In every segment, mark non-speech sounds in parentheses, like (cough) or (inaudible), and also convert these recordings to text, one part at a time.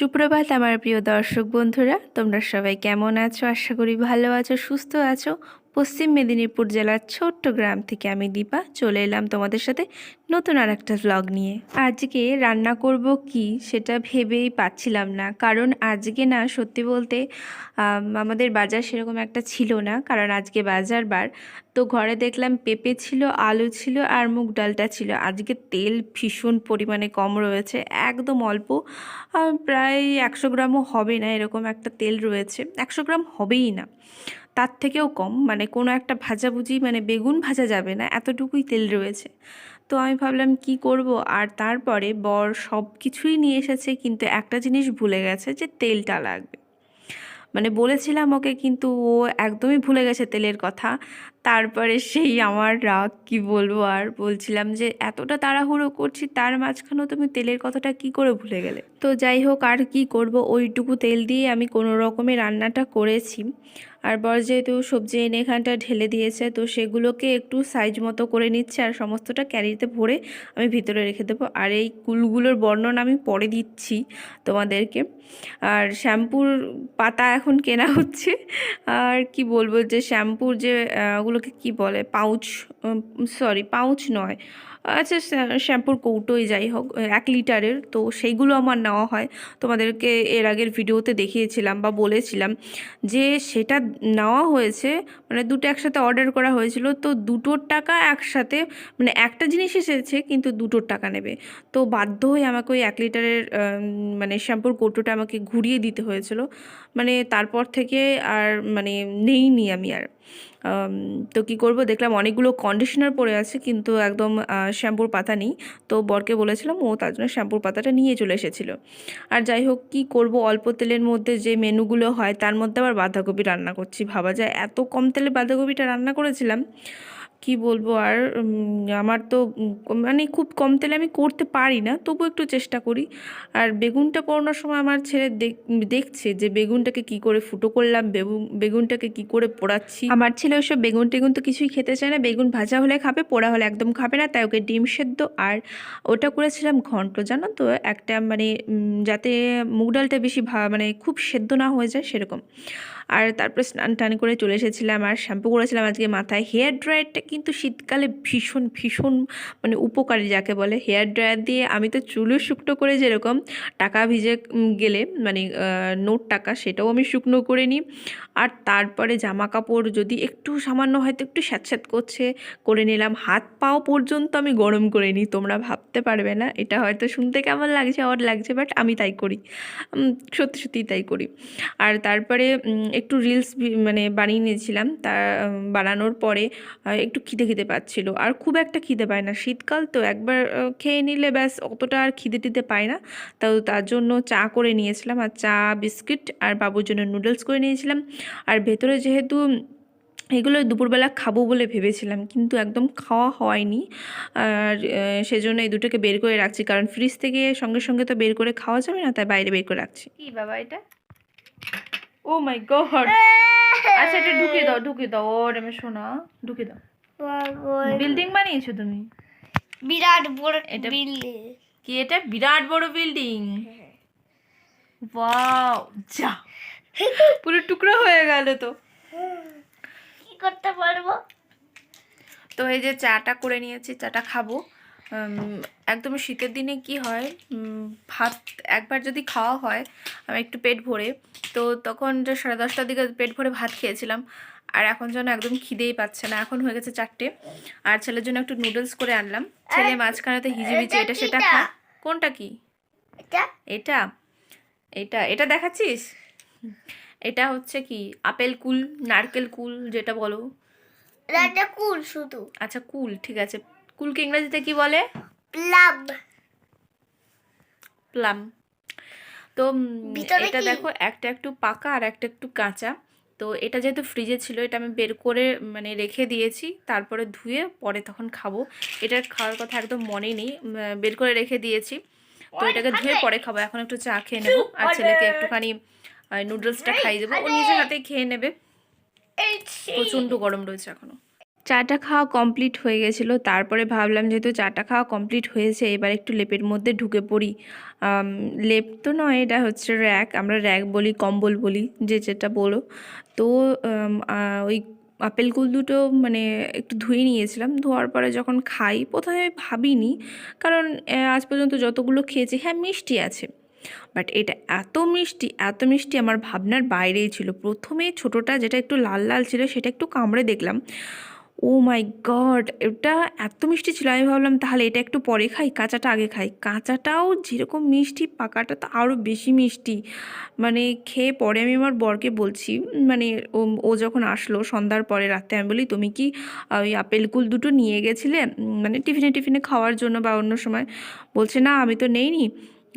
সুপ্রভাত আমার প্রিয় দর্শক বন্ধুরা, তোমরা সবাই কেমন আছো? আশা করি ভালো আছো, সুস্থ আছো। পশ্চিম মেদিনীপুর জেলার ছোট্ট গ্রাম থেকে আমি দীপা চলে এলাম তোমাদের সাথে নতুন আর একটা ভ্লগ নিয়ে। আজকে রান্না করব কি সেটা ভেবেই পাচ্ছিলাম না, কারণ আজকে না সত্যি বলতে আমাদের বাজার সেরকম একটা ছিল না, কারণ আজকে বাজার বার। তো ঘরে দেখলাম পেঁপে ছিল, আলু ছিল আর মুগ ডালটা ছিল। আজকে তেল ভীষণ পরিমাণে কম রয়েছে, একদম অল্প। প্রায় একশো গ্রামও হবে না এরকম একটা তেল রয়েছে, একশো গ্রাম হবেই না। তার থেকেও কম। মানে কোনো একটা ভাজাভুজি মানে বেগুন ভাজা যাবে না, এতটুকুই তেল রয়েছে। তো আমি ভাবলাম কি করব? আর তারপরে বর সব কিছুই নিয়ে এসেছে, কিন্তু একটা জিনিস ভুলে গেছে যে তেলটা লাগবে। মানে বলেছিলাম ওকে, কিন্তু ও একদমই ভুলে গেছে তেলের কথা। তারপরে সেই আমার রাগ, কি বলব আর? বলছিলাম যে, এতটা তাড়াহুড়ো করছি, তার মাঝখানেও তুমি তেলের কথাটা কি করে ভুলে গেলে? তো যাই হোক, আর কি করব? ওইটুকু তেল দিয়ে আমি কোনো রকমে রান্নাটা করেছি। আর বর যেহেতু সবজি এনে এখানটা ঢেলে দিয়েছে, তো সেগুলোকে একটু সাইজ মতো করে নিচ্ছে আর সমস্তটা ক্যারিতে ভরে আমি ভিতরে রেখে দেবো। আর এই কুলগুলোর বর্ণনা আমি পরে দিচ্ছি তোমাদেরকে। আর শ্যাম্পুর পাতা এখন কেনা হচ্ছে। আর কি বলব যে শ্যাম্পুর যে ওগুলোকে কি বলে? পাউচ সরি পাউচ নয় আচ্ছা শ্যাম্পুর কৌটোই যাই হোক এক লিটারের, তো সেইগুলো আমার নেওয়া হয়। তোমাদেরকে এর আগের ভিডিওতে দেখিয়েছিলাম বা বলেছিলাম যে সেটা নেওয়া হয়েছে মানে দুটো একসাথে অর্ডার করা হয়েছিল, তো দুটোর টাকা একসাথে মানে একটা জিনিস এসেছে কিন্তু দুটোর টাকা নেবে। তো বাধ্য হয়ে আমাকে ওই এক লিটারের মানে শ্যাম্পুর কৌটোটা আমাকে ঘুরিয়ে দিতে হয়েছিল। মানে তারপর থেকে আর মানে নেইনি আমি আর। তো কি করব, দেখলাম অনেকগুলো কন্ডিশনার পড়ে আছে, কিন্তু একদম শ্যাম্পুর পাতা নেই। তো বরকে বলেছিলাম, ও তার জন্য শ্যাম্পুর পাতাটা নিয়ে চলে এসেছিল। আর যাই হোক, কি করব, অল্প তেলের মধ্যে যে মেনুগুলো হয়, তার মধ্যে আবার বাঁধাকপি রান্না করছি। ভাবা যায় এত কম বাঁধাকপিটা রান্না করেছিলাম, কি বলব আর আমার তো মানে খুব কম তেলে আমি করতে পারি না, তবু একটু চেষ্টা করি। আর বেগুনটা পোড়ানোর সময় আমার ছেলে দেখ- দেখছে যে বেগুনটাকে কি করে ফুটো করলাম বেগুন বেগুনটাকে কি করে পোড়াচ্ছি। আমার ছেলে ওইসব বেগুন টেগুন তো কিছুই খেতে চায় না, বেগুন ভাজা হলে খাবে, পোড়া হলে একদম খাবে না, তাই ওকে ডিম সেদ্ধ আর ওটা করেছিলাম ঘন্ট, জানো তো? একটা মানে যাতে মুগ ডালটা বেশি মানে খুব সেদ্ধ না হয়ে যায় সেরকম। আর তারপরে স্নান টান করে চলে এসেছিলাম আর শ্যাম্পু করেছিলাম আজকে মাথায়। হেয়ার ড্রায়ারটা কিন্তু শীতকালে ভীষণ ভীষণ মানে উপকারী যাকে বলে। হেয়ার ড্রায়ার দিয়ে আমি তো চুলও শুকনো করে যেরকম টাকা ভিজে গেলে মানে নোট টাকা সেটাও আমি শুকনো করে নিই। আর তারপরে জামা কাপড় যদি একটু সামান্য হয়তো একটু স্যাঁতস্যাঁত করছে, করে নিলাম। হাত পাও পর্যন্ত আমি গরম করে নিই, তোমরা ভাবতে পারবে না। এটা হয়তো শুনতে কেমন লাগছে, অড লাগছে বাট আমি তাই করি। সত্যি সত্যিই তাই করি। আর তারপরে একটু রিলস মানে বানিয়ে নিয়েছিলাম। তা, বানানোর পরে একটু খিদে খিদে পাচ্ছিল। আর খুব একটা খিদে পায় না। শীতকাল তো একবার খেয়ে নিলে ব্যাস অতটা আর খিদে টিদে পায় না। তাও তার জন্য চা করে নিয়েছিলাম। আর চা, বিস্কিট আর বাবুর জন্য নুডলস করে নিয়েছিলাম। আর ভেতরে যেহেতু এগুলো দুপুরবেলা খাব বলে ভেবেছিলাম, কিন্তু একদম খাওয়া হয়নি। আর সেজন্য এই দুটোকে বের করে রাখছি। কারণ ফ্রিজ থেকে সঙ্গে সঙ্গে তো বের করে খাওয়া যাবে না, তাই বাইরে বের করে রাখছি। কি বাবা এটা? ও মাই গড আচ্ছা এটা ঢুকে দাও ঢুকে দাও। ওর আমি শোনা ঢুকে দাও। বিল্ডিং বানিয়েছো তুমি? বিরাট বড় এটা- বিল্ডিং কি এটা? বিরাট বড় বিল্ডিং ওয়াও যা। (laughs) পুরো টুকরো হয়ে গেল তো। কি করতে পারব? তো এই যে চাটা করে নিয়েছি চাটা খাব। একদম শীতের দিনে কি হয় ভাত একবার যদি খাওয়া হয় আমি একটু পেট ভরে তো তখন যে সাড়ে দশটার দিকে পেট ভরে ভাত খেয়েছিলাম আর এখন যেন একদম খিদেই পাচ্ছে না এখন হয়ে গেছে চারটে আর ছেলের জন্য একটু নুডলস করে আনলাম ছেলে মাঝখানেতে হিজিবিজি এটা সেটা খা কোনটা কি? এটা? এটা এটা এটা দেখাচ্ছিস? এটা হচ্ছে কি আপেল কুল নারকেল কুল যেটা বলো। এটা কুল শুধু। আচ্ছা কুল ঠিক আছে। কুলকে ইংরেজিতে কি বলে? Plum plum. তো এটা দেখো একটা একটু পাকা আর একটা একটু কাঁচা। তো এটা যেহেতু ফ্রিজে ছিল এটা আমি বের করে মানে রেখে দিয়েছি তারপরে ধুয়ে পরে তখন খাব। এটার খাওয়ার কথা একদম মনে নেই বের করে রেখে দিয়েছি। তো এটাকে ধুয়ে পরে খাব এখন একটু চা খেয়ে নেব আর ছেলেকে একটুখানি নুডলসটা খাইয়ে দেবো। ও নিজের হাতেই খেয়ে নেবে। প্রচণ্ড গরম রয়েছে এখনও। চাটা খাওয়া কমপ্লিট হয়ে গেছিল। তারপরে ভাবলাম যেহেতু চাটা খাওয়া কমপ্লিট হয়েছে, এবার একটু লেপের মধ্যে ঢুকে পড়ি। লেপ তো নয়, এটা হচ্ছে র্যাক। আমরা র্যাক বলি, কম্বল বলি, যে যেটা বলো। তো ওই আপেল কুল দুটো মানে একটু ধুয়ে নিয়েছিলাম। ধোয়ার পরে যখন খাই, প্রথমে ভাবিনি, কারণ আজ পর্যন্ত যতগুলো খেয়েছি হ্যাঁ মিষ্টি আছে। বাট এটা এত মিষ্টি এত মিষ্টি আমার ভাবনার বাইরেই ছিল। প্রথমে ছোটোটা যেটা একটু লাল লাল ছিল, সেটা একটু কামড়ে দেখলাম। ও মাই গড এটা এত মিষ্টি ছিল। আমি ভাবলাম, তাহলে এটা একটু পরে খাই, কাঁচাটা আগে খাই। কাঁচাটাও যেরকম মিষ্টি, পাকাটা তো আরও বেশি মিষ্টি। মানে খেয়ে পরে আমি আমার বরকে বলছি মানে ও যখন আসলো সন্ধ্যার পরে রাতে আমি বলি, তুমি কি ওই আপেল কুল দুটো নিয়ে গেছিলে? মানে টিফিনে টিফিনে খাওয়ার জন্য বা অন্য সময়? বলছে, না, আমি তো নেইনি।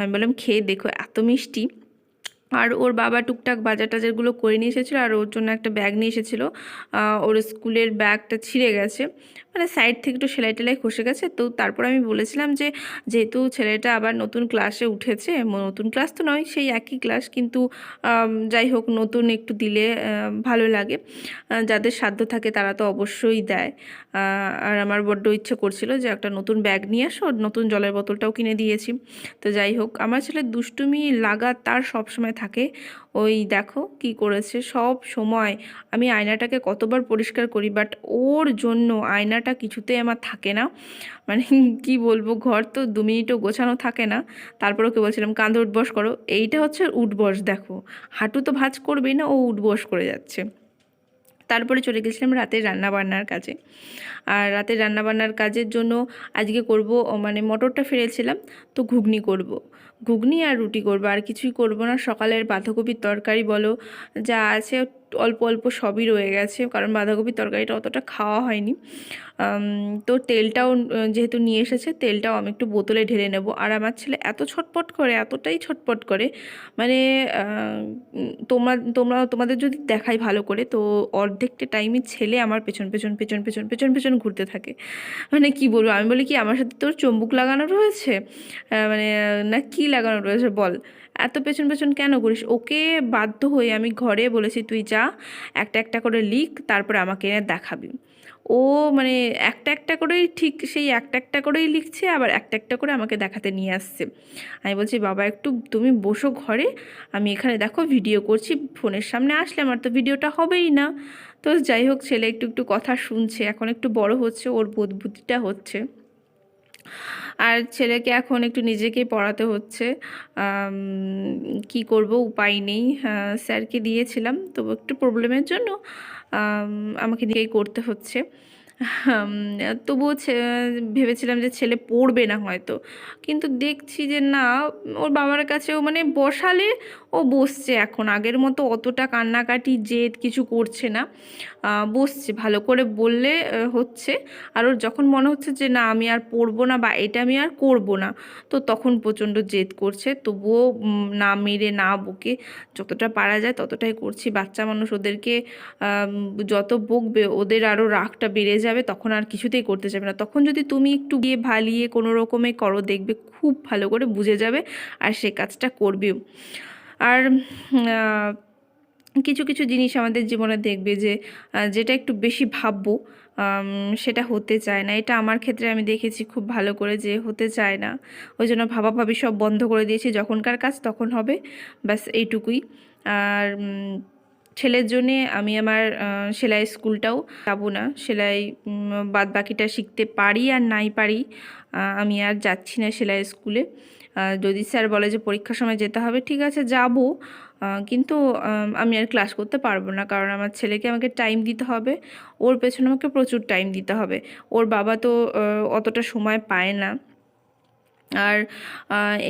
আমি বললাম, খেয়ে দেখো, এত মিষ্টি। আর ওর বাবা টুকটাক বাজার টাজারগুলো করে নিয়ে এসেছিল আর ওর জন্য একটা ব্যাগ নিয়ে এসেছিল। ওর স্কুলের ব্যাগটা ছিঁড়ে গেছে। মানে সাইড থেকে একটু সেলাই টেলাই খসে গেছে। তো তারপর আমি বলেছিলাম যে, যেহেতু ছেলেটা আবার নতুন ক্লাসে উঠেছে নতুন ক্লাস তো নয়, সেই একই ক্লাস কিন্তু যাই হোক নতুন একটু দিলে ভালো লাগে। যাদের সাধ্য থাকে তারা তো অবশ্যই দেয়। আর আমার বড্ড ইচ্ছে করছিল যে একটা নতুন ব্যাগ নিয়ে আসো নতুন জলের বোতলটাও কিনে দিয়েছি। তো যাই হোক, আমার ছেলে দুষ্টুমি লাগাতার সব সময় থাকে। ওই দেখো কি করেছে? সব সময় আমি আয়নাটাকে কতবার পরিষ্কার করি বাট ওর জন্য আয়নাটা কিছুতে আমার থাকে না। মানে (laughs) কি বলব, ঘর তো দু মিনিটও গোছানো থাকে না। তারপর ওকে বলছিলাম, কাঁধে উঠবস করো। এইটা হচ্ছে উঠবস, দেখো। হাঁটু তো ভাজ করবেই না, ও উঠবস করে যাচ্ছে। তারপরে চলে গেছিলাম রাতের রান্নাবান্নার কাজে আর রাতের রান্নাবান্নার কাজের জন্য আজকে করব মানে মটরটা ফেলেছিলাম, তো ঘুগনি করব। ঘুগনি আর রুটি করব, আর কিছুই করব না সকালের বাঁধাকপির তরকারি বলো, যা আছে অল্প অল্প সবই রয়ে গেছে। কারণ বাঁধাকপির তরকারিটা অতটা খাওয়া হয়নি। তো তেলটাও যেহেতু নিয়ে এসেছে, তেলটাও আমি একটু বোতলে ঢেলে নেব। আর আমার ছেলে এত ছটপট করে, এতটাই ছটপট করে মানে তোমরা তোমরা, তোমাদের যদি দেখাই ভালো করে, তো অর্ধেকটা টাইমই ছেলে আমার পেছন পেছন পেছন পেছন পেছন পেছন ঘুরতে থাকে। মানে কি বলব, আমি বলি কি, আমার সাথে তোর চম্বুক লাগানো রয়েছে? মানে না কি লাগানো রয়েছে বল? এত পেছন পেছন কেন করিস? ওকে বাধ্য হয়ে আমি ঘরে বলেছি, তুই যা, একটা একটা করে লিখ, তারপরে আমাকে এনে দেখাবি। ও মানে একটা একটা করেই ঠিক সেই একটা একটা করেই লিখছে, আবার একটা একটা করে আমাকে দেখাতে নিয়ে আসছে। আমি বলছি, বাবা, একটু তুমি বসো ঘরে, আমি এখানে দেখো ভিডিও করছি, ফোনের সামনে আসলে আমার তো ভিডিওটা হবেই না। তো যাই হোক, ছেলে একটু একটু কথা শুনছে, এখন একটু বড় হচ্ছে, ওর বোধ বুদ্ধিটা হচ্ছে। আর ছেলেকে এখন একটু নিজেকে পড়াতে হচ্ছে। কি করব উপায় নেই। স্যারকে দিয়েছিলাম, তবু একটু প্রবলেমের জন্য আমাকে নিজেই করতে হচ্ছে। তবুও ভেবেছিলাম যে ছেলে পড়বে না হয়তো। কিন্তু দেখছি যে না, ওর বাবার কাছেও মানে বসালে ও বসছে এখন। আগের মতো অতটা কান্নাকাটি, জেদ কিছু করছে না। বসছে, ভালো করে বললে হচ্ছে। আর ওর যখন মনে হচ্ছে যে না, আমি আর পড়ব না বা এটা আমি আর করব না, তো তখন প্রচণ্ড জেদ করছে। তবুও না মেরে, না বকে, যতটা পারা যায় ততটাই করছি। বাচ্চা মানুষ ওদেরকে যত বকবে, ওদের আরও রাগটা বেড়ে যাবে, তখন আর কিছুতেই করতে যাবে না। তখন যদি তুমি একটু গিয়ে ভালিয়ে কোনো রকমে করো, দেখবে খুব ভালো করে বুঝে যাবে আর সে কাজটা করবেও। আর কিছু কিছু জিনিস আমাদের জীবনে দেখবে যে যেটা একটু বেশি ভাববো সেটা হতে চায় না। এটা আমার ক্ষেত্রে আমি দেখেছি খুব ভালো করে যে হতে চায় না। ওই জন্য ভাবাভাবি সব বন্ধ করে দিয়েছি। যখনকার কাজ তখন হবে, ব্যাস এইটুকুই। আর ছেলের জন্যে আমি আমার সেলাই স্কুলটাও যাব না। সেলাই বাদ বাকিটা শিখতে পারি আর নাই পারি আমি আর যাচ্ছি না সেলাই স্কুলে। যদি স্যার বলে যে পরীক্ষার সময় যেতে হবে, ঠিক আছে, যাব। কিন্তু আমি আর ক্লাস করতে পারব না, কারণ আমার ছেলেকে আমাকে টাইম দিতে হবে। ওর পেছনে আমাকে প্রচুর টাইম দিতে হবে। ওর বাবা তো অতটা সময় পায় না। আর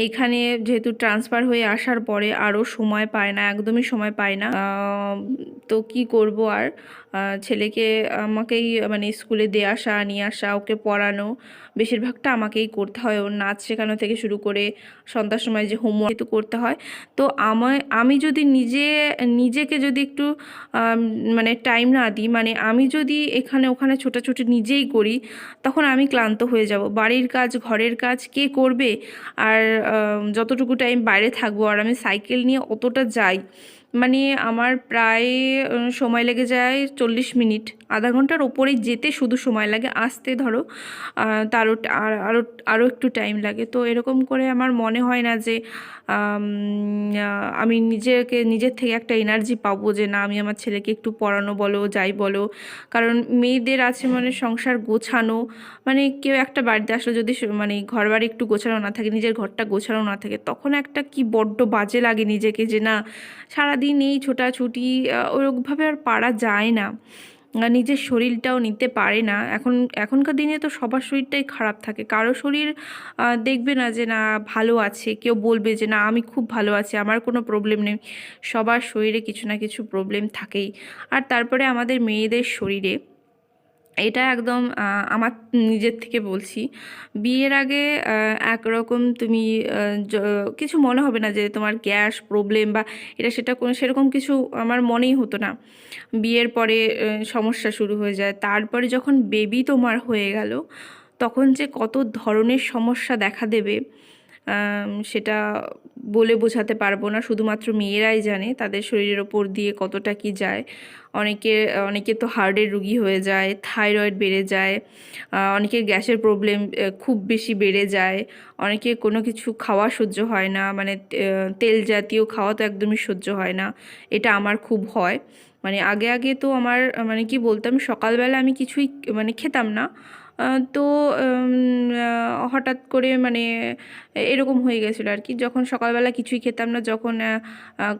এইখানে যেহেতু ট্রান্সফার হয়ে আসার পরে আরও সময় পায় না, একদমই সময় পায় না তো কি করব আর? ছেলেকে আমাকেই মানে স্কুলে দিয়ে আসা, নিয়ে আসা, ওকে পড়ানো, বেশিরভাগটা আমাকেই করতে হয়। ওর নাচ শেখানো থেকে শুরু করে সন্ধ্যার সময় যে হোমওয়ার্ক তো করতে হয়। তো আমায়, আমি যদি নিজে, নিজেকে যদি একটু মানে টাইম না দিই মানে আমি যদি এখানে, ওখানে ছোটাছুটি নিজেই করি, তখন আমি ক্লান্ত হয়ে যাব। বাড়ির কাজ, ঘরের কাজ, কে করবে? আর যতটুকু টাইম বাইরে থাকব, আর আমি সাইকেল নিয়ে অতটা যাই মানে আমার প্রায় সময় লেগে যায় চল্লিশ মিনিট। আধা ঘণ্টার ওপরেই যেতে শুধু সময় লাগে। আসতে ধরো তারও আরও আরও একটু টাইম লাগে। তো এরকম করে আমার মনে হয় না যে, আমি নিজেকে, নিজের থেকে একটা এনার্জি পাবো যে, না, আমি আমার ছেলেকে একটু পড়ানো বলো, যাই বলো। কারণ মেয়েদের আছে মানে সংসার গোছানো মানে কেউ একটা বাড়িতে আসলে যদি মানে ঘর বাড়ি একটু গোছানো না থাকে, নিজের ঘরটা গোছানো না থাকে, তখন একটা কি বড্ড বাজে লাগে নিজেকে যে, না, সারাদিন এই ছোটাছুটি ওরকমভাবে আর পারা যায় না। নিজের শরীরটাও নিতে পারে না। এখন, এখনকার দিনে তো সবার শরীরটাই খারাপ থাকে। কারও শরীর দেখবে না যে না, ভালো আছে। কেউ বলবে যে, না, আমি খুব ভালো আছি, আমার কোনো প্রবলেম নেই। সবার শরীরে কিছু না কিছু প্রবলেম থাকেই। আর তারপরে আমাদের মেয়েদের শরীরে এটা একদম আমার নিজের থেকে বলছি। বিয়ের আগে একরকম তুমি কিছু মনে হবে না যে তোমার গ্যাস প্রবলেম বা এটা সেটা কোনো, সেরকম কিছু আমার মনেই হতো না। বিয়ের পরে সমস্যা শুরু হয়ে যায়। তারপরে যখন বেবি তোমার হয়ে গেল, তখন যে কত ধরনের সমস্যা দেখা দেবে সেটা বলে বোঝাতে পারব না। শুধুমাত্র মেয়েরাই জানে তাদের শরীরের ওপর দিয়ে কতটা কি যায়। অনেকে অনেকে তো হার্টের রুগী হয়ে যায় থাইরয়েড বেড়ে যায় অনেকের গ্যাসের প্রবলেম খুব বেশি বেড়ে যায়, অনেকে কোনো কিছু খাওয়া সহ্য হয় না মানে তেল জাতীয় খাওয়া তো একদমই সহ্য হয় না, এটা আমার খুব হয়। মানে আগে আগে তো আমার মানে কি বলতাম, সকালবেলা আমি কিছুই মানে খেতাম না। তো হঠাৎ করে মানে এরকম হয়ে গেছিল আর কি। যখন সকালবেলা কিছুই খেতাম না, যখন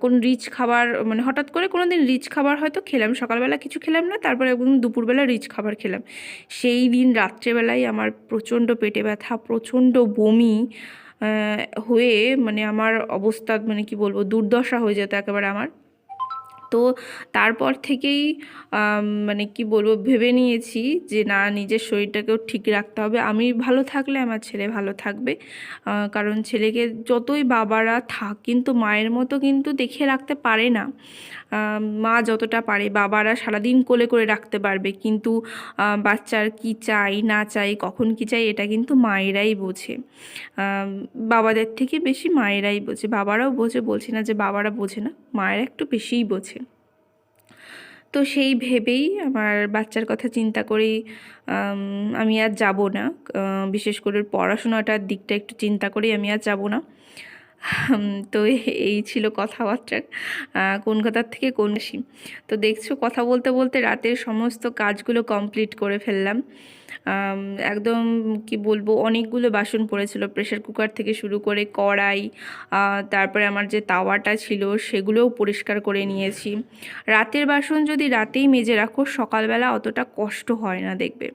কোন রিচ খাবার মানে হঠাৎ করে কোনো দিন রিচ খাবার হয়তো খেলাম, সকালবেলা কিছু খেলাম না, তারপরে একদম দুপুরবেলা রিচ খাবার খেলাম। সেই দিন রাত্রেবেলায় আমার প্রচণ্ড পেটে ব্যথা, প্রচণ্ড বমি হয়ে মানে আমার অবস্থা মানে কি বলব, দুর্দশা হয়ে যেত একেবারে আমার। তো তারপর থেকেই মানে কি বলব, ভেবে নিয়েছি যে না, নিজের শরীরটাকেও ঠিক রাখতে হবে। আমি ভালো থাকলে আমার ছেলে ভালো থাকবে। কারণ ছেলেকে যতই বাবারা থাক, কিন্তু মায়ের মতো কিন্তু দেখে রাখতে পারে না। মা যতটা পারে, বাবারা সারাদিন কোলে করে রাখতে পারবে। কিন্তু বাচ্চার কি চাই, না চাই, কখন কি চাই, এটা কিন্তু মায়েরাই বোঝে। বাবাদের থেকে বেশি মায়েরাই বোঝে। বাবারাও বোঝে, বলছি না যে বাবারা বোঝে না, মায়েরা একটু বেশিই বোঝে। তো সেই ভেবেই আমার বাচ্চার কথা চিন্তা করেই, আমি আর যাব না। বিশেষ করে পড়াশোনাটার দিকটা একটু চিন্তা করেই আমি আর যাব না। তো এই ছিল কথাবার্তার কোন কথার থেকে কোন আসি তো দেখছ, কথা বলতে বলতে রাতের সমস্ত কাজগুলো কমপ্লিট করে ফেললাম। একদম কি বলব, অনেকগুলো বাসন পড়েছিল। প্রেশার কুকার থেকে শুরু করে কড়াই তারপরে আমার যে তাওয়াটা ছিল সেগুলোও পরিষ্কার করে নিয়েছি। রাতের বাসন যদি রাতেই মেজে রাখো, সকালবেলা অতটা কষ্ট হয় না দেখবে।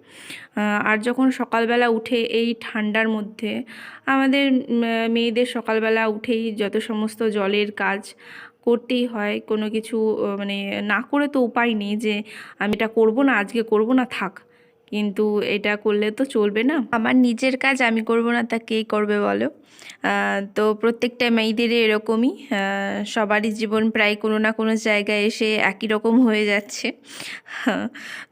আর যখন সকালবেলা উঠে এই ঠান্ডার মধ্যে, আমাদের মেয়েদের সকালবেলা উঠেই যত সমস্ত জলের কাজ করতেই হয়, কোনো কিছু মানে না করে তো উপায় নেই যে আমি এটা করব না, আজকে করব না, থাক। কিন্তু এটা করলে তো চলবে না। আমার নিজের কাজ আমি করব না, তা কে করবে বলো? তো প্রত্যেকটা মেয়েদেরই এরকমই সবারই জীবন প্রায় কোনো না কোনো জায়গায় এসে একই রকম হয়ে যাচ্ছে।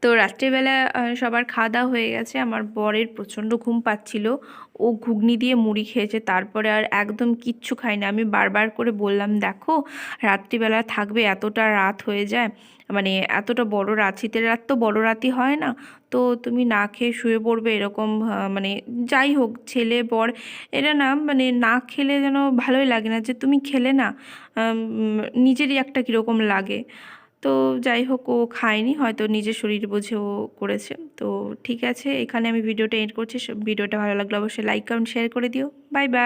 তো রাত্রেবেলা সবার খাওয়া দাওয়া হয়ে গেছে। আমার বরের প্রচণ্ড ঘুম পাচ্ছিল। ও ঘুগনি দিয়ে মুড়ি খেয়েছে, তারপরে আর একদম কিচ্ছু খায়নি। আমি বারবার করে বললাম, দেখো, রাত্রিবেলা থাকবে, এতটা রাত হয়ে যায় মানে এতটা বড় রাত, শীতের রাত তো বড় রাতই হয় না, তো তুমি না খেয়ে শুয়ে পড়বে এরকম মানে যাই হোক, ছেলে, বর এটা না মানে না খেলে যেন ভালোই লাগে না, যে তুমি খেলে না নিজেরই একটা কীরকম লাগে। তো যাই হোক, ও খায়নি, হয়তো নিজের শরীর বুঝে ও করেছে। তো ঠিক আছে, এখানে আমি ভিডিওটা এন্ড করছি। ভিডিওটা ভালো লাগলে অবশ্যই লাইক কমেন্ট শেয়ার করে দিও। Bye bye